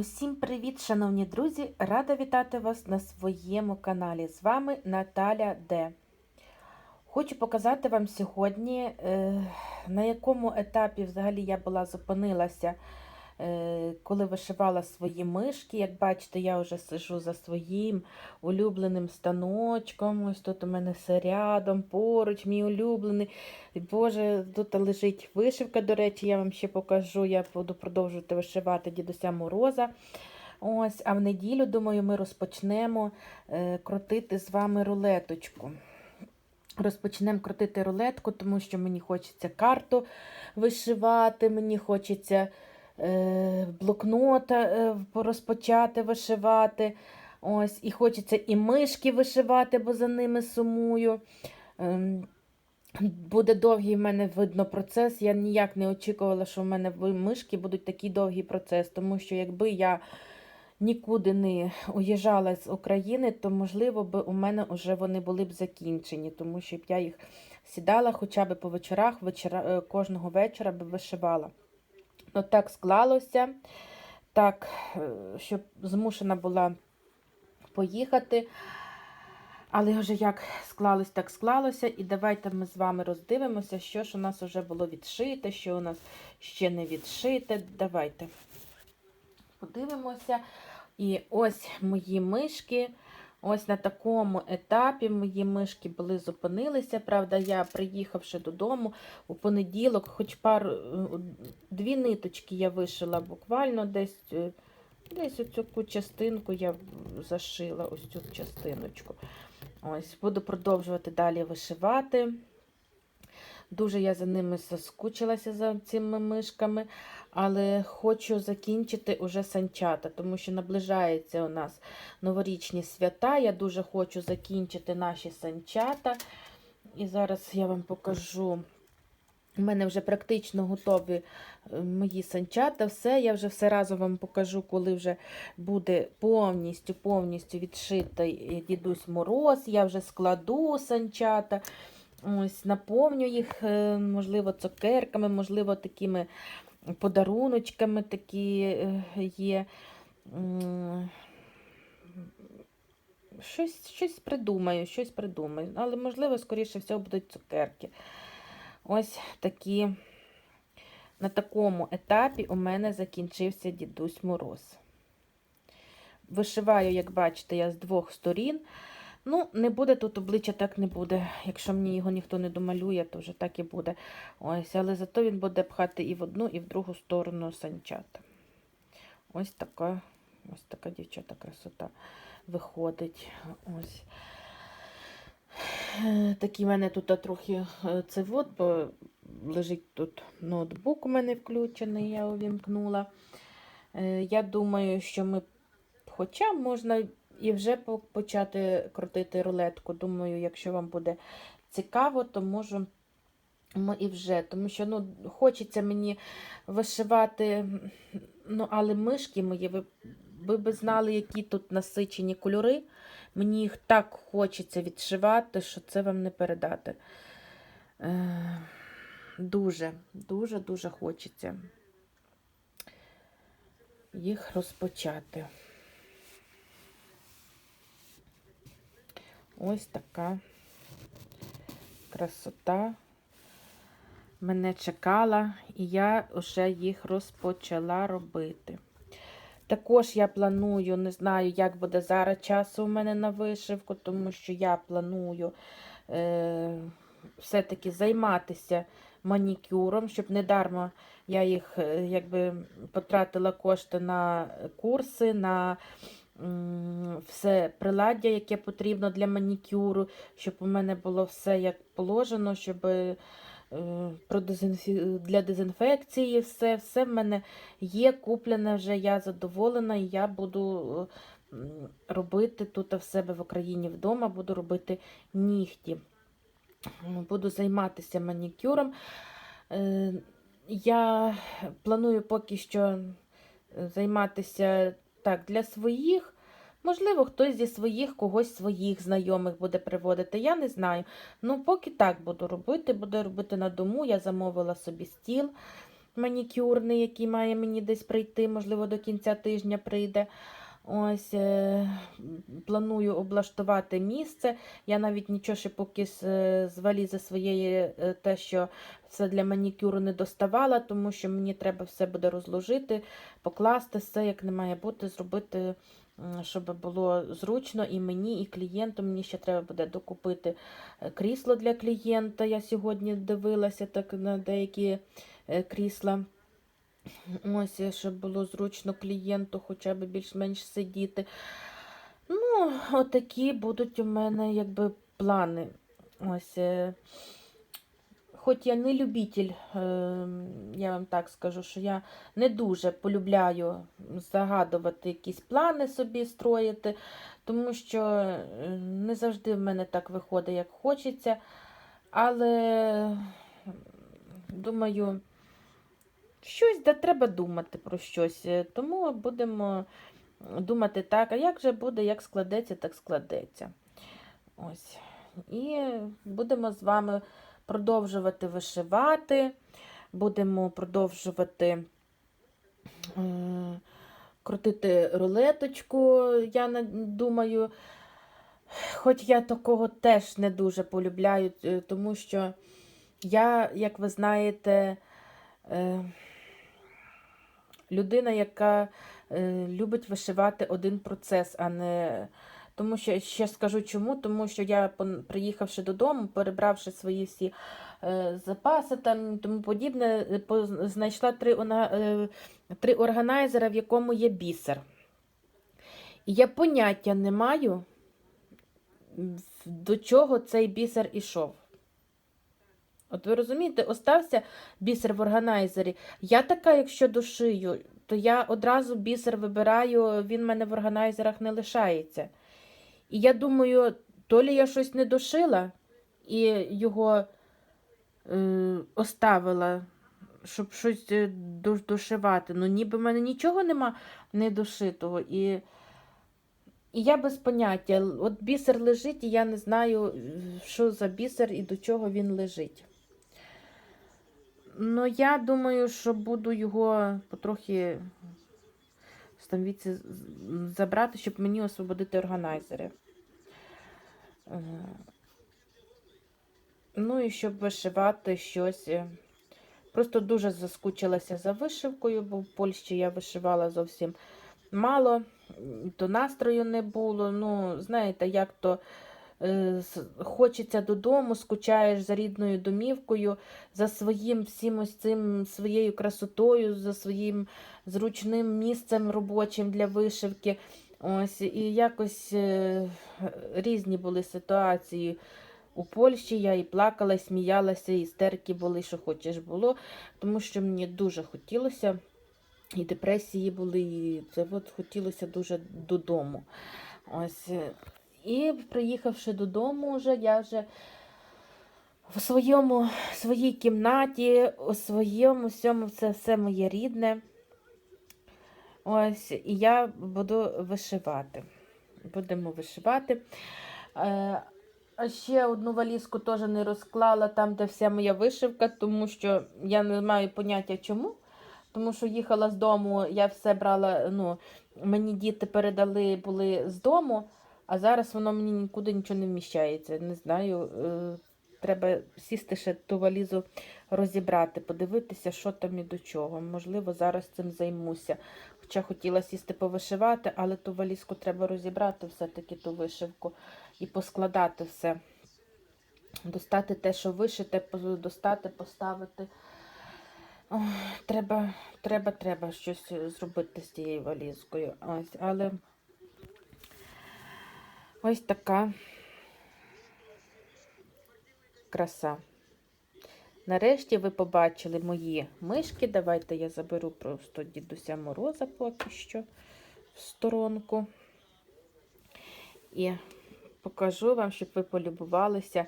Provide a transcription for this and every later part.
Усім привіт, шановні друзі! Рада вітати вас на своєму каналі. З вами Наталя Д. Хочу показати вам сьогодні, е, на якому етапі взагалі я була зупинилася, коли вишивала свої мишки. Як бачите, я вже сижу за своїм улюбленим станочком. Ось тут у мене все рядом, поруч, мій улюблений. Боже, тут лежить вишивка, до речі, я вам ще покажу. Я буду продовжувати вишивати дідуся Мороза. Ось, А в неділю, думаю, ми розпочнемо е, крутити з вами рулеточку. Розпочнемо крутити рулетку, тому що мені хочеться карту вишивати, мені хочеться е, блокнота е, розпочати вишивати. Ось, І хочеться і мишки вишивати, бо за ними сумую. Е, Буде довгий в мене видно процес. Я ніяк не очікувала, що в мене мишки будуть такий довгий процес, тому що якби я нікуди не уїжджала з України, то, можливо, би у мене вже вони були б закінчені, тому що б я їх сідала хоча б по вечорах, вечора, е, кожного вечора би вишивала. Ну, так склалося, так, е, щоб змушена була поїхати. Але вже як склалось, так склалося. І давайте ми з вами роздивимося, що ж у нас вже було відшите, що у нас ще не відшите. Давайте подивимося. І ось мої мишки. Ось на такому етапі мої мишки були зупинилися. Правда, я, приїхавши додому у понеділок, хоч пару дві ниточки я вишила буквально десь десь оцю частинку я зашила, ось цю частиночку. Ось, Буду продовжувати далі вишивати. Дуже я за ними заскучилася за цими мишками, але хочу закінчити уже санчата, тому що наближається у нас новорічні свята. Я дуже хочу закінчити наші санчата. І зараз я вам покажу. У мене вже практично готові е, мої санчата. Все, я вже все разом вам покажу, коли вже буде повністю повністю відшитий дідусь мороз. Я вже складу санчата. Ось, Наповню їх, е, можливо, цукерками, можливо, такими подаруночками такі е, є. Щось щось придумаю, щось придумаю. Але, можливо, скоріше всього, будуть цукерки. Ось такі, на такому етапі у мене закінчився дідусь мороз. Вишиваю, як бачите, я з двох сторін. Ну, не буде тут обличчя, так не буде. Якщо мені його ніхто не домалює, то вже так і буде. Ось, Але зато він буде пхати і в одну, і в другу сторону санчата. Ось така ось така дівчата красота виходить. Ось. Такий в мене тут трохи це от, бо лежить тут ноутбук у мене включений, я увімкнула. Е, я думаю, що ми, хоча можна і вже почати крутити рулетку. Думаю, якщо вам буде цікаво, то можу і вже. Тому що ну, хочеться мені вишивати, ну, але мишки мої, ви, ви б знали, які тут насичені кольори. Мені їх так хочеться відшивати, що це вам не передати. Е, Дуже, дуже-дуже хочеться їх розпочати. Ось така красота мене чекала, і я вже їх розпочала робити. Також я планую, не знаю, як буде зараз часу у мене на вишивку, тому що я планую е, все-таки займатися манікюром, щоб не дарма я їх е, якби потратила кошти на курси, на все приладдя, яке потрібно для манікюру, щоб у мене було все як положено, щоб е, для дезінфекції все все в мене є, куплене вже, я задоволена, і я буду робити тут в себе в Україні вдома, буду робити нігті. Буду займатися манікюром. Е, я планую поки що займатися так, для своїх. Можливо, хтось зі своїх когось своїх знайомих буде приводити, я не знаю. Ну, поки так буду робити, буду робити на дому. Я замовила собі стіл. манікюрний, який має мені десь прийти, можливо, до кінця тижня прийде. Ось е, планую облаштувати місце. Я навіть нічого ще поки з, з валізи своєї, е, те, що все для манікюру не доставала, тому що мені треба все буде розложити, покласти все, як не має бути, зробити, щоб було зручно і мені, і клієнту. Мені ще треба буде докупити е, крісло для клієнта. Я сьогодні дивилася так на деякі е, крісла. Ось, щоб було зручно клієнту хоча б більш-менш сидіти. Ну, отакі будуть у мене якби плани. Ось. е, Хоч я не любитель, е, я вам так скажу, що я не дуже полюбляю загадувати якісь плани собі строїти, тому що е, не завжди в мене так виходить, як хочеться. Але думаю, щось да треба думати про щось. Е, Тому будемо думати так, а як же буде, як складеться, так складеться. Ось. І будемо з вами продовжувати вишивати, будемо продовжувати е, крутити рулеточку, я думаю. Хоч я такого теж не дуже полюбляю, е, тому що я, як ви знаєте, людина, яка е, любить вишивати один процес, а не. Тому що ще скажу чому, тому що я, приїхавши додому, перебравши свої всі е, запаси там тому подібне, е, знайшла три, е, три органайзера, в якому є бісер. І я поняття не маю, до чого цей бісер ішов. От ви розумієте, остався бісер в органайзері. Я така, якщо дошию, то я одразу бісер вибираю, він в мене в органайзерах не лишається. І я думаю, то лі я щось не дошила і його е, оставила, щоб щось е, дошивати. Ну, ніби в мене нічого нема недошитого. І, і я без поняття. От бісер лежить, і я не знаю, що за бісер і до чого він лежить. Ну, я думаю, що буду його потрохи звідси забрати, щоб мені освободити органайзери. Е, Ну і щоб вишивати щось. Просто дуже заскучилася за вишивкою, бо в Польщі я вишивала зовсім мало, то настрою не було. Ну, знаєте, як то хочеться додому, скучаєш за рідною домівкою, за своїм всім ось цим своєю красотою, за своїм зручним місцем робочим для вишивки. Ось, і якось е, різні були ситуації. У Польщі я і плакала, і сміялася, і істерики були, що хочеш було, тому що мені дуже хотілося, і депресії були, і це от хотілося дуже додому. Ось. І приїхавши додому, вже, я вже в своєму, своїй кімнаті, у своєму всьому, це все моє рідне. Ось, і я буду вишивати. Будемо вишивати. Е, а ще одну валізку теж не розклала там, де вся моя вишивка, тому що я не маю поняття чому. Тому що їхала з дому, я все брала, ну, мені діти передали були з дому, а зараз воно мені нікуди нічого не вміщається. Не знаю, е, треба сісти ще ту валізу розібрати, подивитися, що там і до чого. Можливо, зараз цим займуся. Хоча хотіла сісти повишивати, але ту валізку треба розібрати, все-таки ту вишивку і поскладати все. Достати те, що вишите, достати, поставити. Ох, треба, треба, треба щось зробити з цією валізкою. Ось, але ось така краса. Нарешті ви побачили мої мишки. Давайте я заберу просто дідуся Мороза поки що в сторонку. І покажу вам, щоб ви полюбувалися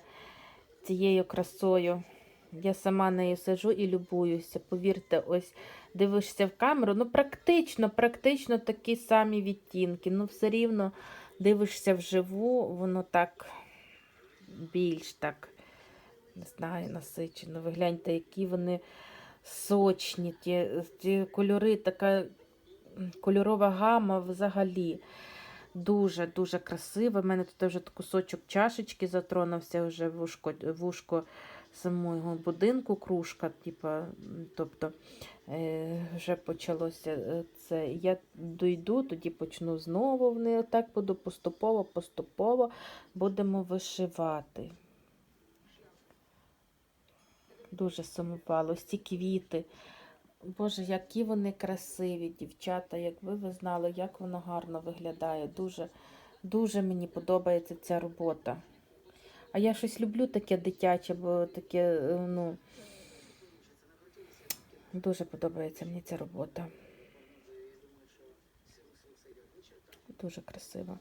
цією красою. Я сама нею сижу і любуюся. Повірте, ось дивишся в камеру. Ну, практично, практично такі самі відтінки. Ну, все рівно дивишся вживу, воно так більш так, не знаю, насичено. Ви гляньте, які вони сочні, ті, ті кольори, така кольорова гама взагалі. Дуже-дуже красиво. У мене тут вже кусочок чашечки затронувся, вже вушко, вушко самого будинку, кружка, типа, тобто е, вже почалося е, це. Я дойду, тоді почну знову в неї. Так буду поступово, поступово будемо вишивати. Дуже сумувало, ці квіти. Боже, які вони красиві, дівчата. Якби ви знали, як воно гарно виглядає. Дуже, дуже мені подобається ця робота. А я щось люблю таке дитяче, бо таке, е, ну, дуже подобається мені ця робота. Дуже красива.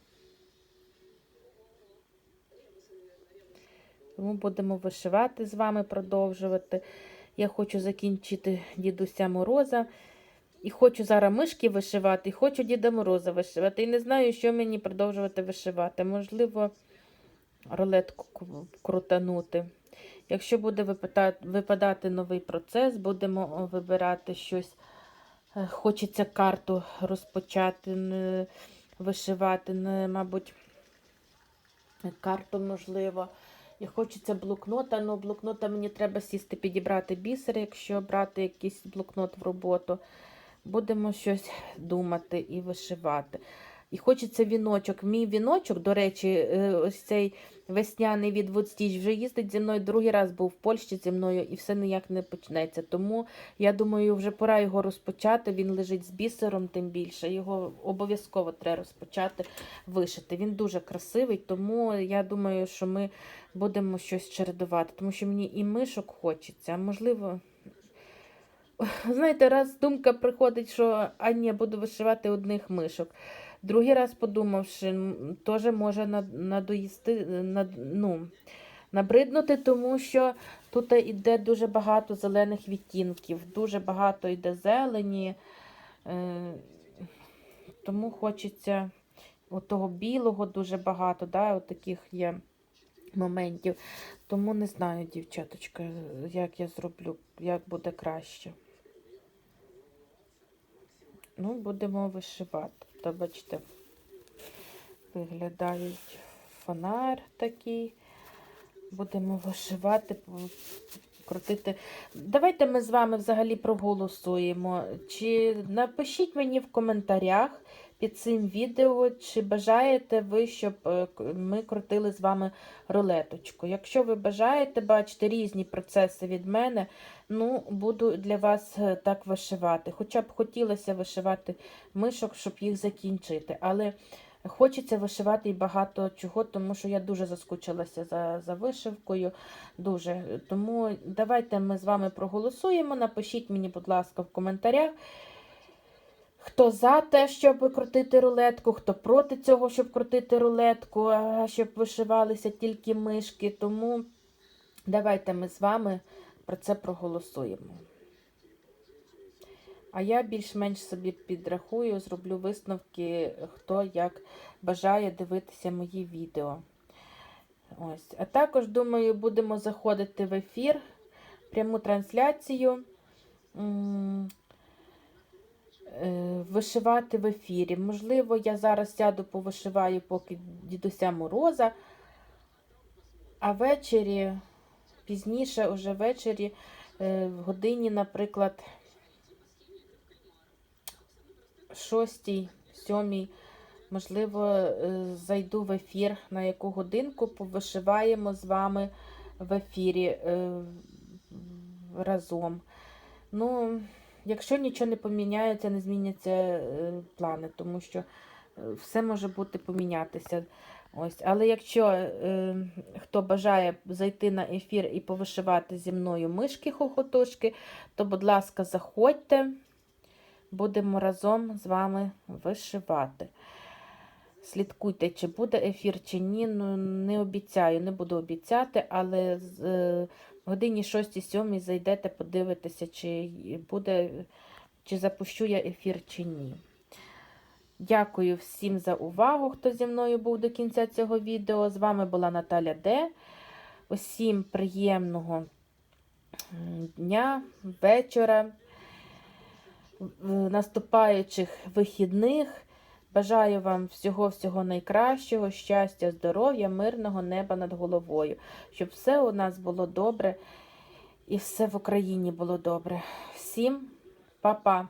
Тому будемо вишивати з вами, продовжувати. Я хочу закінчити дідуся Мороза. І хочу зараз мишки вишивати, і хочу Діда Мороза вишивати. І не знаю, що мені продовжувати вишивати. Можливо, рулетку крутанути. Якщо буде випадати новий процес, будемо вибирати щось. Е, Хочеться карту розпочати, вишивати, мабуть, карту можливо. І хочеться блокнота, але блокнота мені треба сісти, підібрати бісер, якщо брати якийсь блокнот в роботу. Будемо щось думати і вишивати. І хочеться віночок. Мій віночок, до речі, е, ось цей весняний від Woodstitch вже їздить зі мною. Другий раз був в Польщі зі мною і все ніяк не почнеться. Тому я думаю, вже пора його розпочати. Він лежить з бісером, тим більше. Його обов'язково треба розпочати вишити. Він дуже красивий, тому я думаю, що ми будемо щось чередувати, тому що мені і мишок хочеться, можливо. Знаєте, раз думка приходить, що а ні, буду вишивати одних мишок. Другий раз подумавши, теж може над- надоїсти, над, ну, набриднути, тому що тут йде дуже багато зелених відтінків, дуже багато йде зелені, е, тому хочеться отого білого дуже багато, да, от таких є моментів. Тому не знаю, дівчаточка, як я зроблю, як буде краще. Ну, будемо вишивати. Та бачите, виглядають фонар такий. Будемо вишивати, крутити. Давайте ми з вами взагалі проголосуємо. Чи напишіть мені в коментарях під цим відео, чи бажаєте ви, щоб е, ми крутили з вами рулеточку. Якщо ви бажаєте бачити різні процеси від мене, ну, буду для вас е, так вишивати. Хоча б хотілося вишивати мишок, щоб їх закінчити. Але хочеться вишивати і багато чого, тому що я дуже заскучилася за, за вишивкою. Дуже. Тому давайте ми з вами проголосуємо. Напишіть мені, будь ласка, в коментарях. Хто за те, щоб крутити рулетку, хто проти цього, щоб крутити рулетку, щоб вишивалися тільки мишки. Тому давайте ми з вами про це проголосуємо. А я більш-менш собі підрахую, зроблю висновки, хто як бажає дивитися мої відео. Ось. А також, думаю, будемо заходити в ефір, пряму трансляцію. Е, Вишивати в ефірі. Можливо, я зараз сяду повишиваю поки дідуся Мороза, а ввечері, пізніше, уже ввечері, е, в годині, наприклад, 6, 7, можливо, е, зайду в ефір на яку годинку, повишиваємо з вами в ефірі разом. Ну, якщо нічого не поміняється, не зміняться е, плани, тому що е, все може бути помінятися. Ось. Але якщо е, хто бажає зайти на ефір і повишивати зі мною мишки хохотушки, то, будь ласка, заходьте, будемо разом з вами вишивати. Слідкуйте, чи буде ефір, чи ні. Ну, не обіцяю, не буду обіцяти, але е, годині 6-7 зайдете, подивитеся, чи буде, чи запущу я ефір, чи ні. Дякую всім за увагу, хто зі мною був до кінця цього відео. З вами була Наталя Д. Усім приємного дня, вечора, наступаючих вихідних. Бажаю вам всього-всього найкращого, щастя, здоров'я, мирного неба над головою, щоб все у нас було добре і все в Україні було добре. Всім па-па!